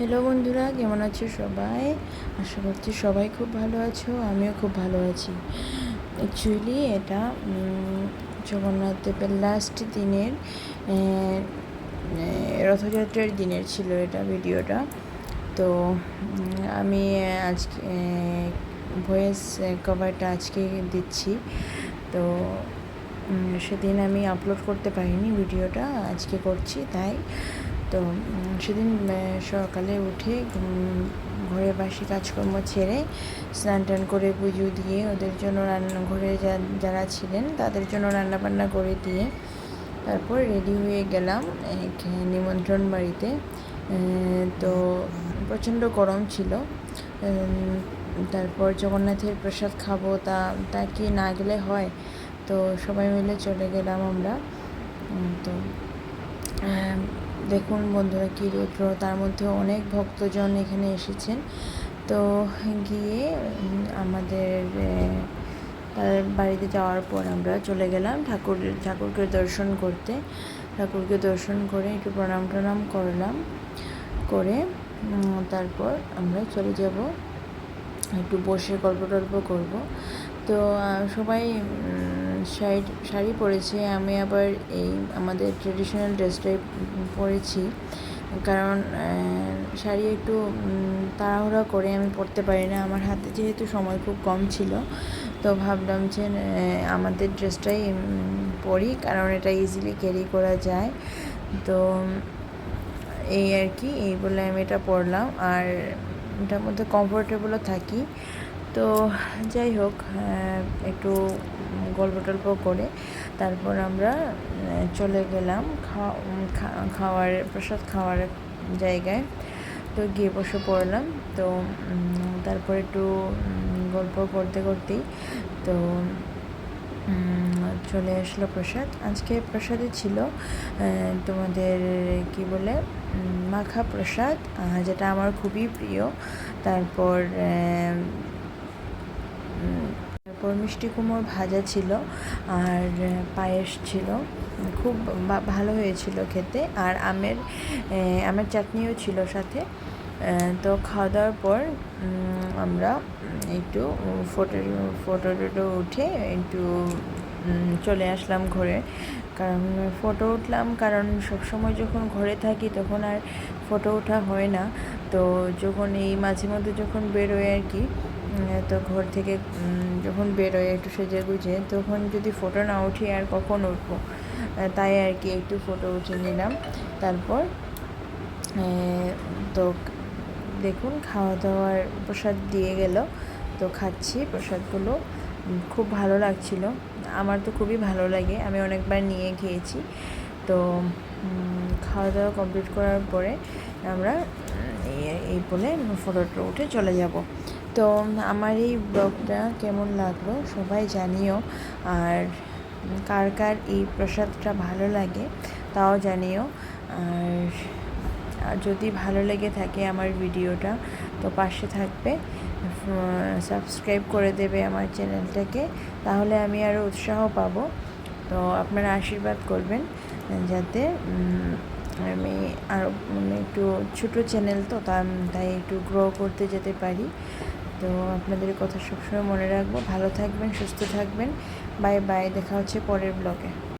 Hello বন্ধুরা, কেমন আছো সবাই? আশা করছি সবাই খুব ভালো আছো, আমিও খুব ভালো আছি। অ্যাকচুয়ালি এটা জগন্নাথ দেবের লাস্ট দিনের রথযাত্রার দিনের ছিল এটা ভিডিওটা তো আমি আজকে ভয়েস কভারটা আজকে দিচ্ছি। তো সেদিন আমি আপলোড করতে পারিনি ভিডিওটা আজকে করছি, তাই তো সেদিন সকালে উঠে ঘরে বাসি কাজকর্ম ছেড়ে স্নান টান করে পুজো দিয়ে ওদের জন্য রান্না, ঘরে যারা ছিলেন তাদের জন্য রান্না বান্না করে দিয়ে তারপর রেডি হয়ে গেলাম এক নিমন্ত্রণ বাড়িতে। তো প্রচণ্ড গরম ছিল। তারপর জগন্নাথের প্রসাদ খাব তা তা কি না গেলে হয়? তো সবাই মিলে চলে গেলাম আমরা। তো দেখুন বন্ধুরা কী রৌদ্র, তার মধ্যে অনেক ভক্তজন এখানে এসেছেন। তো গিয়ে আমাদের তার বাড়িতে যাওয়ার পর আমরা চলে গেলাম ঠাকুর, ঠাকুরকে দর্শন করতে। ঠাকুরকে দর্শন করে একটু প্রণাম টনাম করলাম, করে তারপর আমরা চলে যাব। একটু বসে গল্প টল্প করব। তো সবাই শাড়ি শাড়ি পরেছে। আমি আবার এই আমাদের ট্রেডিশনাল ড্রেসটাই পরেছি। কারণ শাড়ি একটু তাড়াহুড়া করে আমি পরতে পারি না। আমার হাতে যেহেতু সময় খুব কম ছিল, তো ভাবলাম যে আমাদের ড্রেসটাই পরি। কারণ এটা ইজিলি ক্যারি করা যায়। তো, এই আর কি, এই বলে আমি এটা পরলাম। আর এটার মধ্যে কমফোর্টেবলও থাকি। তো যাই হোক একটু গল্প টল্প করে তারপর আমরা চলে গেলাম খাওয়ার, প্রসাদ খাওয়ার জায়গায়। তো গিয়ে বসে পড়লাম। তো তারপর একটু গল্প করতে করতেই তো চলে আসলো প্রসাদ। আজকে প্রসাদে ছিল তোমাদের কি বলে মাখা প্রসাদ যেটা আমার খুবই প্রিয়। তারপর মিষ্টি কুমড়ো ভাজা ছিল আর পায়েস ছিল। খুব ভালো হয়েছিল খেতে। আর আমের আমের চাটনিও ছিল সাথে। তো খাওয়া দাওয়ার পর আমরা একটু ফটো ফটো টটো উঠে একটু চলে আসলাম ঘরে। কারণ ফটো উঠলাম কারণ সবসময় যখন ঘরে থাকি তখন আর ফটো ওঠা হয় না। তো যখন এই মাঝে মধ্যে যখন বেরোয় আর কি তো ঘর থেকে যখন বেরোয় একটু সেজে গুজে, তখন যদি ফটো না উঠি আর কখন উঠবো? তাই আর কি একটু ফটো উঠে নিলাম। তারপর তো দেখুন খাওয়া দাওয়ার প্রসাদ দিয়ে গেল। তো খাচ্ছি প্রসাদগুলো। খুব ভালো লাগছিল। আমার তো খুবই ভালো লাগে। আমি অনেকবার নিয়ে খেয়েছি। তো খাওয়া দাওয়া কমপ্লিট করার পরে আমরা এই- বলে ফটোটা উঠে চলে যাব। তো আমার এই ব্লগটা কেমন লাগল সবাই জানিও। আর কার কার এই প্রসাদটা ভালো লাগে তাও জানিও। আর যদি ভালো লেগে থাকে আমার ভিডিওটা, তো পাশে থাকবে। সাবস্ক্রাইব করে দেবে আমার চ্যানেলটাকে, তাহলে আমি আরও উৎসাহ পাবো। তো আপনারা আশীর্বাদ করবেন যাতে আমি আরও মানে একটু ছোটো চ্যানেল তা- তাই একটু গ্রো করতে যেতে পারি। তো আপনাদের কথা সবসময় মনে রাখব। ভালো থাকবেন, সুস্থ থাকবেন। বাই বাই, দেখা হচ্ছে পরের ব্লগে।